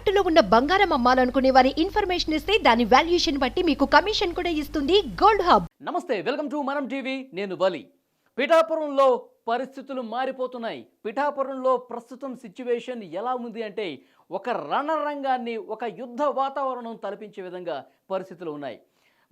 తాకట్టులో ఉన్న బంగారం అమ్మాలనుకునే వారి ఇన్ఫర్మేషన్ ఇస్తే దాని వాల్యుయేషన్ బట్టి మీకు కమిషన్ కూడా ఇస్తుంది గోల్డ్ హబ్. నమస్తే వెల్కమ్ టు మనం టీవీ. నేను బలి పిఠాపురంలో పరిస్థితులు మారిపోతున్నాయి. పిఠాపురంలో ప్రస్తుతం సిచ్యువేషన్ ఎలా ఉంది అంటే ఒక రణరంగాన్ని ఒక యుద్ధ వాతావరణం తలపించే విధంగా పరిస్థితులు ఉన్నాయి.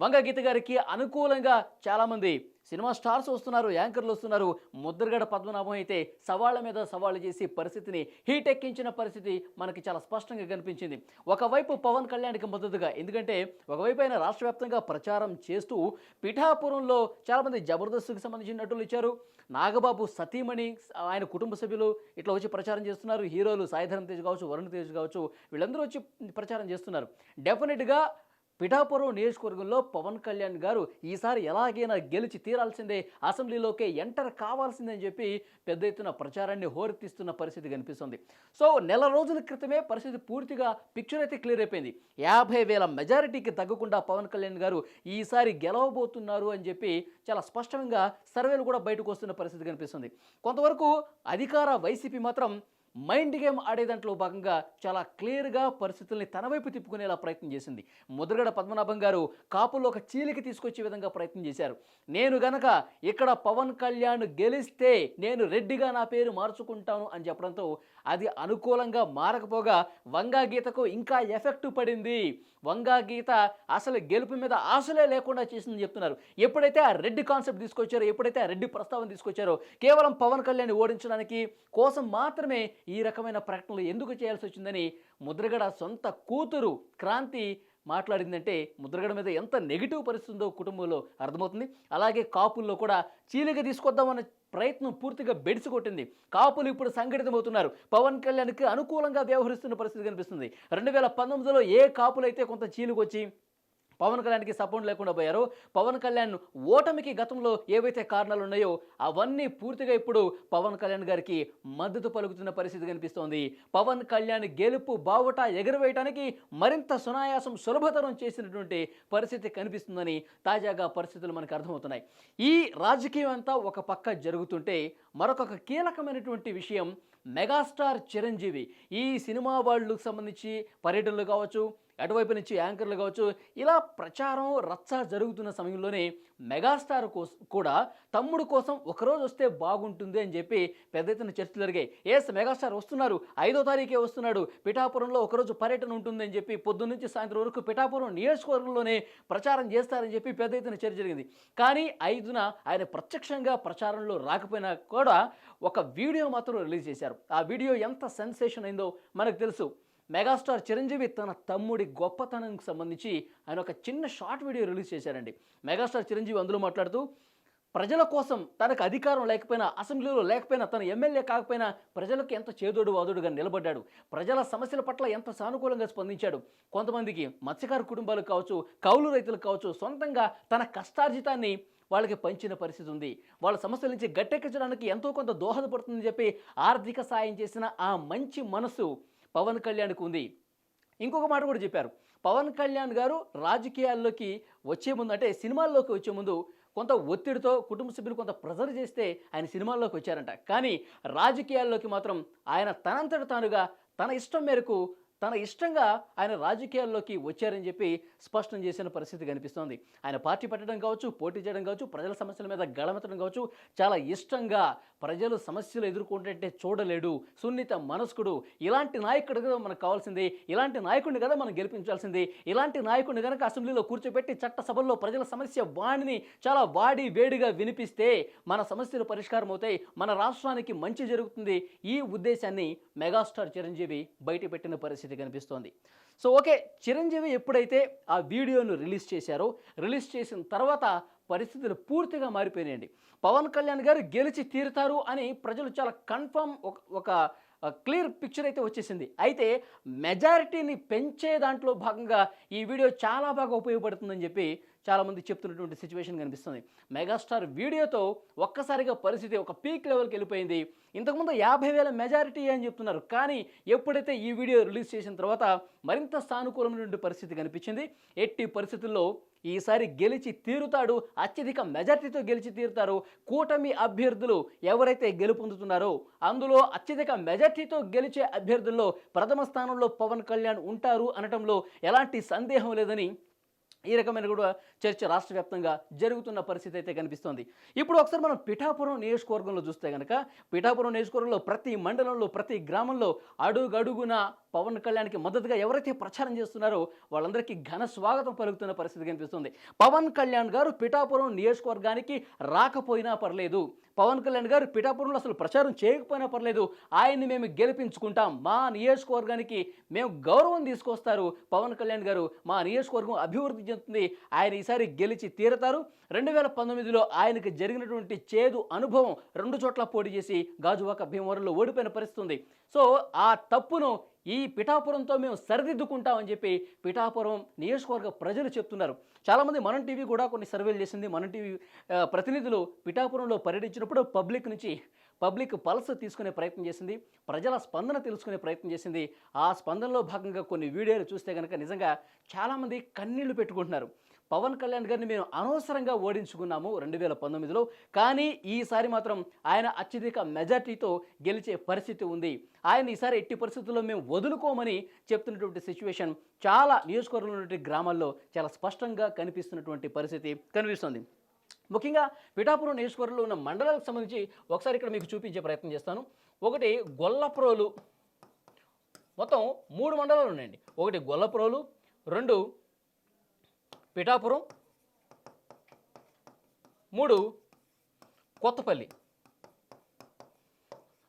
వంగగీత గారికి అనుకూలంగా చాలామంది సినిమా స్టార్స్ వస్తున్నారు యాంకర్లు వస్తున్నారు. ముద్రగడ పద్మనాభం అయితే సవాళ్ళ మీద సవాళ్ళు చేసి పరిస్థితిని హీట్ ఎక్కించిన పరిస్థితి మనకి చాలా స్పష్టంగా కనిపించింది. ఒకవైపు పవన్ కళ్యాణ్కి మద్దతుగా ఎందుకంటే ఒకవైపు ఆయన రాష్ట్ర వ్యాప్తంగా ప్రచారం చేస్తూ పిఠాపురంలో చాలామంది జబర్దస్త్కి సంబంధించిన నటులు ఇచ్చారు. నాగబాబు సతీమణి ఆయన కుటుంబ సభ్యులు ఇట్లా వచ్చి ప్రచారం చేస్తున్నారు. హీరోలు సాయిధరం తేజ్ కావచ్చు వరుణ్ తేజ్ కావచ్చు వీళ్ళందరూ వచ్చి ప్రచారం చేస్తున్నారు. డెఫినెట్గా పిఠాపురం నియోజకవర్గంలో పవన్ కళ్యాణ్ గారు ఈసారి ఎలాగైనా గెలిచి తీరాల్సిందే అసెంబ్లీలోకే ఎంటర్ కావాల్సిందని చెప్పి పెద్ద ఎత్తున ప్రచారాన్ని హోరెత్తిస్తున్న పరిస్థితి కనిపిస్తుంది. సో నెల రోజుల క్రితమే పరిస్థితి పూర్తిగా పిక్చర్ అయితే క్లియర్ అయిపోయింది. యాభై వేల మెజారిటీకి తగ్గకుండా పవన్ కళ్యాణ్ గారు ఈసారి గెలవబోతున్నారు అని చెప్పి చాలా స్పష్టంగా సర్వేలు కూడా బయటకు వస్తున్న పరిస్థితి కనిపిస్తుంది. కొంతవరకు అధికార వైసీపీ మాత్రం మైండ్ గేమ్ ఆడే దాంట్లో భాగంగా చాలా క్లియర్గా పరిస్థితుల్ని తన వైపు తిప్పుకునేలా ప్రయత్నం చేసింది. ముద్రగడ పద్మనాభం గారు కాపులో ఒక చీలిక తీసుకొచ్చే విధంగా ప్రయత్నం చేశారు. నేను గనక ఇక్కడ పవన్ కళ్యాణ్ గెలిస్తే నేను రెడ్డిగా నా పేరు మార్చుకుంటాను అని చెప్పడంతో అది అనుకూలంగా మారకపోగా వంగా గీతకు ఇంకా ఎఫెక్ట్ పడింది. వంగా గీత అసలు గెలుపు మీద ఆశలే లేకుండా చేసిందని చెప్తున్నారు. ఎప్పుడైతే ఆ రెడ్డి కాన్సెప్ట్ తీసుకొచ్చారో ఎప్పుడైతే ఆ రెడ్డి ప్రస్తావన తీసుకొచ్చారో కేవలం పవన్ కళ్యాణ్ ఓడించడానికి కోసం మాత్రమే ఈ రకమైన ప్రకటనలు ఎందుకు చేయాల్సి వచ్చిందని ముద్రగడ సొంత కూతురు క్రాంతి మాట్లాడిందంటే ముద్రగడ మీద ఎంత నెగిటివ్ పరిస్థితి ఉందో కుటుంబంలో అర్థమవుతుంది. అలాగే కాపుల్లో కూడా చీలిక తీసుకొద్దామన్న ప్రయత్నం పూర్తిగా బెడిసి కొట్టింది కాపులు ఇప్పుడు సంఘటితమవుతున్నారు. పవన్ కళ్యాణ్కి అనుకూలంగా వ్యవహరిస్తున్న పరిస్థితి కనిపిస్తుంది. రెండు వేల పంతొమ్మిదిలో ఏ కాపులైతే కొంత చీలుకొచ్చి పవన్ కళ్యాణ్కి సపోర్ట్ లేకుండా పోయారు. పవన్ కళ్యాణ్ ఓటమికి గతంలో ఏవైతే కారణాలు ఉన్నాయో అవన్నీ పూర్తిగా ఇప్పుడు పవన్ కళ్యాణ్ గారికి మద్దతు పలుకుతున్న పరిస్థితి కనిపిస్తోంది. పవన్ కళ్యాణ్ గెలుపు బావుట ఎగరవేయటానికి మరింత సునాయాసం సులభతరం చేసినటువంటి పరిస్థితి కనిపిస్తుందని తాజాగా పరిస్థితులు మనకు అర్థమవుతున్నాయి. ఈ రాజకీయం అంతా ఒక పక్క జరుగుతుంటే మరొక కీలకమైనటువంటి విషయం మెగాస్టార్ చిరంజీవి. ఈ సినిమా వాళ్ళకు సంబంధించి పర్యటనలు కావచ్చు అటువైపు నుంచి యాంకర్లు కావచ్చు ఇలా ప్రచారం రచ్చ జరుగుతున్న సమయంలోనే మెగాస్టార్ కోసం కూడా తమ్ముడు కోసం ఒకరోజు వస్తే బాగుంటుంది అని చెప్పి పెద్ద ఎత్తున చర్చలు జరిగాయి. ఎస్ మెగాస్టార్ వస్తున్నారు ఐదో తారీఖే వస్తున్నాడు. పిఠాపురంలో ఒకరోజు పర్యటన ఉంటుందని చెప్పి పొద్దున్న నుంచి సాయంత్రం వరకు పిఠాపురం నియోజకవర్గంలోనే ప్రచారం చేస్తారని చెప్పి పెద్ద ఎత్తున చర్చ జరిగింది. కానీ ఐదున ఆయన ప్రత్యక్షంగా ప్రచారంలో రాకపోయినా కూడా ఒక వీడియో మాత్రం రిలీజ్ చేశారు. ఆ వీడియో ఎంత సెన్సేషన్ అయిందో మనకు తెలుసు. మెగాస్టార్ చిరంజీవి తన తమ్ముడి గొప్పతనానికి సంబంధించి ఆయన ఒక చిన్న షార్ట్ వీడియో రిలీజ్ చేశారండి. మెగాస్టార్ చిరంజీవి అందులో మాట్లాడుతూ ప్రజల కోసం తనకు అధికారం లేకపోయినా అసెంబ్లీలో లేకపోయినా తన ఎమ్మెల్యే కాకపోయినా ప్రజలకు ఎంత చేదోడు వాదోడుగా నిలబడ్డాడు. ప్రజల సమస్యల పట్ల ఎంత సానుకూలంగా స్పందించాడు. కొంతమందికి మత్స్యకారు కుటుంబాలు కావచ్చు కౌలు రైతులు కావచ్చు సొంతంగా తన కష్టార్జితాన్ని వాళ్ళకి పంచిన పరిస్థితి ఉంది. వాళ్ళ సమస్యల నుంచి గట్టెక్కించడానికి ఎంతో కొంత దోహదపడుతుందని చెప్పి ఆర్థిక సాయం చేసిన ఆ మంచి మనసు పవన్ కళ్యాణ్కు ఉంది. ఇంకొక మాట కూడా చెప్పారు. పవన్ కళ్యాణ్ గారు రాజకీయాల్లోకి వచ్చే ముందు అంటే సినిమాల్లోకి వచ్చే ముందు కొంత ఒత్తిడితో కుటుంబ సభ్యులు కొంత ప్రెజర్ చేస్తే ఆయన సినిమాల్లోకి వచ్చారంట. కానీ రాజకీయాల్లోకి మాత్రం ఆయన తనంతట తానుగా తన ఇష్టం మేరకు తన ఇష్టంగా ఆయన రాజకీయాల్లోకి వచ్చారని చెప్పి స్పష్టం చేసిన పరిస్థితి కనిపిస్తోంది. ఆయన పార్టీ పెట్టడం కావచ్చు పోటీ చేయడం కావచ్చు ప్రజల సమస్యల మీద గళమెత్తడం కావచ్చు చాలా ఇష్టంగా ప్రజలు సమస్యలు ఎదుర్కొంటే చూడలేడు సున్నిత మనస్కుడు. ఇలాంటి నాయకుడు కదా మనకు కావాల్సింది ఇలాంటి నాయకుడిని కదా మనం గెలిపించాల్సింది ఇలాంటి నాయకుడిని కనుక అసెంబ్లీలో కూర్చోబెట్టి చట్టసభల్లో ప్రజల సమస్య వాణిని చాలా వాడి వేడిగా వినిపిస్తే మన సమస్యలు పరిష్కారం అవుతాయి మన రాష్ట్రానికి మంచి జరుగుతుంది. ఈ ఉద్దేశాన్ని మెగాస్టార్ చిరంజీవి బయటపెట్టిన పరిస్థితి. కనిపిస్తోంది. సో ఓకే చిరంజీవి ఎప్పుడైతే ఆ వీడియోను రిలీజ్ చేశారో రిలీజ్ చేసిన తర్వాత పరిస్థితులు పూర్తిగా మారిపోయినాయండి. పవన్ కళ్యాణ్ గారు గెలిచి తీరుతారు అని ప్రజలు చాలా కన్ఫర్మ్ ఒక ఒక క్లియర్ పిక్చర్ అయితే వచ్చేసింది. అయితే మెజారిటీని పెంచే దాంట్లో భాగంగా ఈ వీడియో చాలా బాగా ఉపయోగపడుతుందని చెప్పి చాలామంది చెప్తున్నటువంటి సిచ్యువేషన్ కనిపిస్తుంది. మెగాస్టార్ వీడియోతో ఒక్కసారిగా పరిస్థితి ఒక పీక్ లెవెల్కి వెళ్ళిపోయింది. ఇంతకుముందు యాభై వేల మెజారిటీ అని చెప్తున్నారు. కానీ ఎప్పుడైతే ఈ వీడియో రిలీజ్ చేసిన తర్వాత మరింత సానుకూలమైనటువంటి పరిస్థితి కనిపించింది. ఎట్టి పరిస్థితుల్లో ఈసారి గెలిచి తీరుతాడు అత్యధిక మెజార్టీతో గెలిచి తీరుతారు కూటమి అభ్యర్థులు ఎవరైతే గెలుపొందుతున్నారో అందులో అత్యధిక మెజార్టీతో గెలిచే అభ్యర్థుల్లో ప్రథమ స్థానంలో పవన్ కళ్యాణ్ ఉంటారు అనటంలో ఎలాంటి సందేహం లేదని ఈ రకమైన కూడా చర్చ రాష్ట్ర వ్యాప్తంగా జరుగుతున్న పరిస్థితి అయితే కనిపిస్తోంది. ఇప్పుడు ఒకసారి మనం పిఠాపురం నియోజకవర్గంలో చూస్తే కనుక పిఠాపురం నియోజకవర్గంలో ప్రతి మండలంలో ప్రతి గ్రామంలో అడుగడుగున పవన్ కళ్యాణ్కి మద్దతుగా ఎవరైతే ప్రచారం చేస్తున్నారో వాళ్ళందరికీ ఘన స్వాగతం పలుకుతున్న పరిస్థితి కనిపిస్తుంది. పవన్ కళ్యాణ్ గారు పిఠాపురం నియోజకవర్గానికి రాకపోయినా పర్లేదు. పవన్ కళ్యాణ్ గారు పిఠాపురంలో అసలు ప్రచారం చేయకపోయినా పర్లేదు. ఆయన్ని మేము గెలిపించుకుంటాం. మా నియోజకవర్గానికి మేము గౌరవం తీసుకొస్తారు పవన్ కళ్యాణ్ గారు. మా నియోజకవర్గం అభివృద్ధి చెందుతుంది. ఆయన ఈసారి గెలిచి తీరతారు. రెండు వేల పంతొమ్మిదిలో ఆయనకు జరిగినటువంటి చేదు అనుభవం రెండు చోట్ల పోటీ చేసి గాజువాక భీమవరంలో ఓడిపోయిన పరిస్థితి ఉంది. సో ఆ తప్పును ఈ పిఠాపురంతో మేము సరిదిద్దుకుంటామని చెప్పి పిఠాపురం నియోజకవర్గ ప్రజలు చెప్తున్నారు. చాలామంది మనం టీవీ కూడా కొన్ని సర్వేలు చేసింది. మనం టీవీ ప్రతినిధులు పిఠాపురంలో పర్యటించినప్పుడు పబ్లిక్ నుంచి పబ్లిక్ పల్స్ తీసుకునే ప్రయత్నం చేసింది. ప్రజల స్పందన తెలుసుకునే ప్రయత్నం చేసింది. ఆ స్పందనలో భాగంగా కొన్ని వీడియోలు చూస్తే కనుక నిజంగా చాలామంది కన్నీళ్ళు పెట్టుకుంటున్నారు. పవన్ కళ్యాణ్ గారిని మేము అనవసరంగా ఓడించుకున్నాము రెండు వేల పంతొమ్మిదిలో. కానీ ఈసారి మాత్రం ఆయన అత్యధిక మెజార్టీతో గెలిచే పరిస్థితి ఉంది. ఆయన ఈసారి ఎట్టి పరిస్థితుల్లో మేము వదులుకోమని చెప్తున్నటువంటి సిచ్యువేషన్ చాలా నియోజకవర్గంలో ఉన్నటువంటి గ్రామాల్లో చాలా స్పష్టంగా కనిపిస్తున్నటువంటి పరిస్థితి కనిపిస్తుంది. ముఖ్యంగా పిఠాపురం నియోజకవర్గంలో ఉన్న మండలాలకు సంబంధించి ఒకసారి ఇక్కడ మీకు చూపించే ప్రయత్నం చేస్తాను. ఒకటి గొల్లప్రోలు. మొత్తం మూడు మండలాలు ఉన్నాయండి. ఒకటి గొల్లప్రోలు రెండు పిఠాపురం. మూడు కొత్తపల్లి.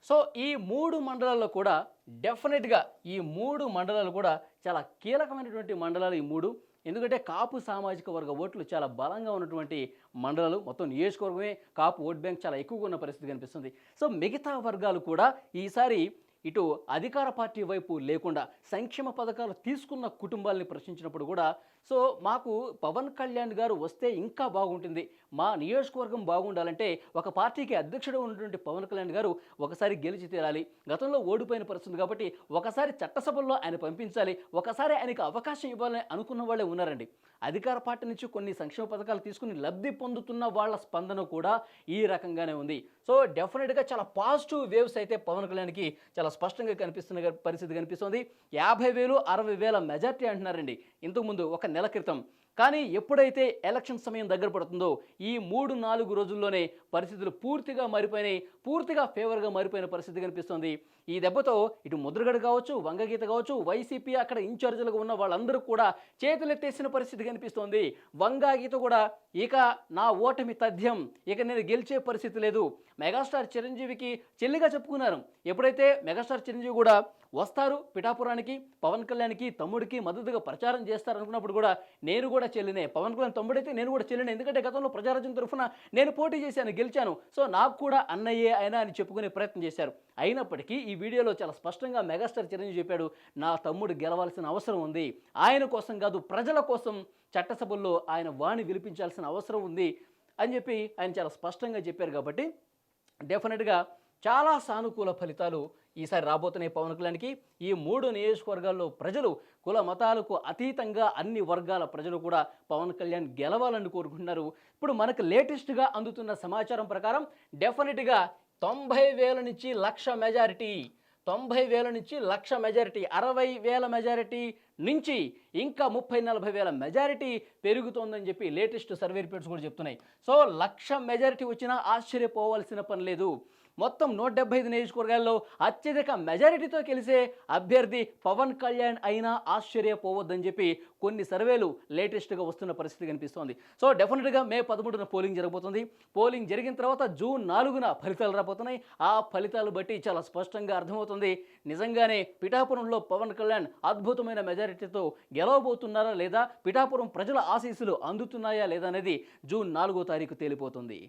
సో ఈ మూడు మండలాల్లో కూడా డెఫినెట్గా ఈ మూడు మండలాలు కూడా చాలా కీలకమైనటువంటి మండలాలు ఈ మూడు. ఎందుకంటే కాపు సామాజిక వర్గ ఓట్లు చాలా బలంగా ఉన్నటువంటి మండలాలు. మొత్తం నియోజకవర్గమే కాపు ఓట్ బ్యాంక్ చాలా ఎక్కువగా ఉన్న పరిస్థితి కనిపిస్తుంది. సో మిగతా వర్గాలు కూడా ఈసారి ఇటు అధికార పార్టీ వైపు లేకుండా సంక్షేమ పథకాలు తీసుకున్న కుటుంబాలని ప్రశ్నించినప్పుడు కూడా సో మాకు పవన్ కళ్యాణ్ గారు వస్తే ఇంకా బాగుంటుంది. మా నియోజకవర్గం బాగుండాలంటే ఒక పార్టీకి అధ్యక్షుడు ఉన్నటువంటి పవన్ కళ్యాణ్ గారు ఒకసారి గెలిచి తీరాలి. గతంలో ఓడిపోయిన పరిస్థితి కాబట్టి ఒకసారి చట్టసభల్లో ఆయన పంపించాలి. ఒకసారి ఆయనకి అవకాశం ఇవ్వాలని అనుకున్న వాళ్ళే ఉన్నారండి. అధికార పార్టీ నుంచి కొన్ని సంక్షేమ పథకాలు తీసుకుని లబ్ధి పొందుతున్న వాళ్ళ స్పందన కూడా ఈ రకంగానే ఉంది. సో డెఫినెట్గా చాలా పాజిటివ్ వేవ్స్ అయితే పవన్ కళ్యాణ్కి చాలా స్పష్టంగా కనిపిస్తున్న పరిస్థితి కనిపిస్తుంది. యాభై వేలు అరవై వేల మెజార్టీ అంటున్నారండి. ఇంతకుముందు ఒక నెల క్రితం కానీ ఎప్పుడైతే ఎలక్షన్ సమయం దగ్గర పడుతుందో ఈ మూడు నాలుగు రోజుల్లోనే పరిస్థితులు పూర్తిగా మారిపోయినాయి పూర్తిగా ఫేవర్గా మారిపోయిన పరిస్థితి కనిపిస్తుంది. ఈ దెబ్బతో ఇటు ముద్రగడ కావచ్చు వంగగీత కావచ్చు వైసీపీ అక్కడ ఇన్ఛార్జీలుగా ఉన్న వాళ్ళందరూ కూడా చేతులెత్తేసిన పరిస్థితి కనిపిస్తోంది. వంగాగీత కూడా ఇక నా ఓటమి తథ్యం ఇక నేను గెలిచే పరిస్థితి లేదు. మెగాస్టార్ చిరంజీవికి చెల్లిగా చెప్పుకున్నారు. ఎప్పుడైతే మెగాస్టార్ చిరంజీవి కూడా వస్తారు. పిఠాపురానికి పవన్ కళ్యాణ్కి తమ్ముడికి మద్దతుగా ప్రచారం చేస్తారు అనుకున్నప్పుడు కూడా నేను కూడా చెల్లినే. పవన్ కళ్యాణ్ తమ్ముడైతే నేను కూడా చెల్లినే. ఎందుకంటే గతంలో ప్రజారాజ్యం తరఫున నేను పోటీ చేశాను గెలిచాను. సో నాకు కూడా అన్నయ్యే అయినా అని చెప్పుకునే ప్రయత్నం చేశారు. అయినప్పటికీ ఈ వీడియోలో చాలా స్పష్టంగా మెగాస్టార్ చిరంజీవి చెప్పాడు నా తమ్ముడు గెలవాల్సిన అవసరం ఉంది. ఆయన కోసం కాదు ప్రజల కోసం చట్టసభల్లో ఆయన వాణి విలిపించాల్సిన అవసరం ఉంది. అని చెప్పి ఆయన చాలా స్పష్టంగా చెప్పారు కాబట్టి డెఫినెట్గా చాలా సానుకూల ఫలితాలు ఈసారి రాబోతున్నాయి పవన్ కళ్యాణ్కి ఈ మూడు నియోజకవర్గాల్లో ప్రజలు కుల మతాలకు అతీతంగా అన్ని వర్గాల ప్రజలు కూడా పవన్ కళ్యాణ్ గెలవాలని కోరుకుంటున్నారు. ఇప్పుడు మనకు లేటెస్ట్గా అందుతున్న సమాచారం ప్రకారం డెఫినెట్గా తొంభై వేల నుంచి లక్ష మెజారిటీ తొంభై వేల నుంచి లక్ష మెజారిటీ అరవై వేల మెజారిటీ నుంచి ఇంకా ముప్పై నలభై వేల మెజారిటీ పెరుగుతోందని చెప్పి లేటెస్ట్ సర్వే రిపోర్ట్స్ కూడా చెప్తున్నాయి. సో లక్ష మెజారిటీ వచ్చినా ఆశ్చర్యపోవాల్సిన పని లేదు. మొత్తం నూట డెబ్బై ఐదు నియోజకవర్గాల్లో అత్యధిక మెజారిటీతో గెలిసే అభ్యర్థి పవన్ కళ్యాణ్ అయినా ఆశ్చర్యపోవద్దని చెప్పి కొన్ని సర్వేలు లేటెస్ట్గా వస్తున్న పరిస్థితి కనిపిస్తోంది. సో డెఫినెట్గా మే పదమూడున పోలింగ్ జరగబోతుంది. పోలింగ్ జరిగిన తర్వాత జూన్ నాలుగున ఫలితాలు రాబోతున్నాయి. ఆ ఫలితాలు బట్టి చాలా స్పష్టంగా అర్థమవుతుంది. నిజంగానే పిఠాపురంలో పవన్ కళ్యాణ్ అద్భుతమైన మెజారిటీతో గెలవబోతున్నారా లేదా? పిఠాపురం ప్రజల ఆశీస్సులు అందుతున్నాయా లేదా అనేది జూన్ నాలుగో తారీఖు తేలిపోతుంది.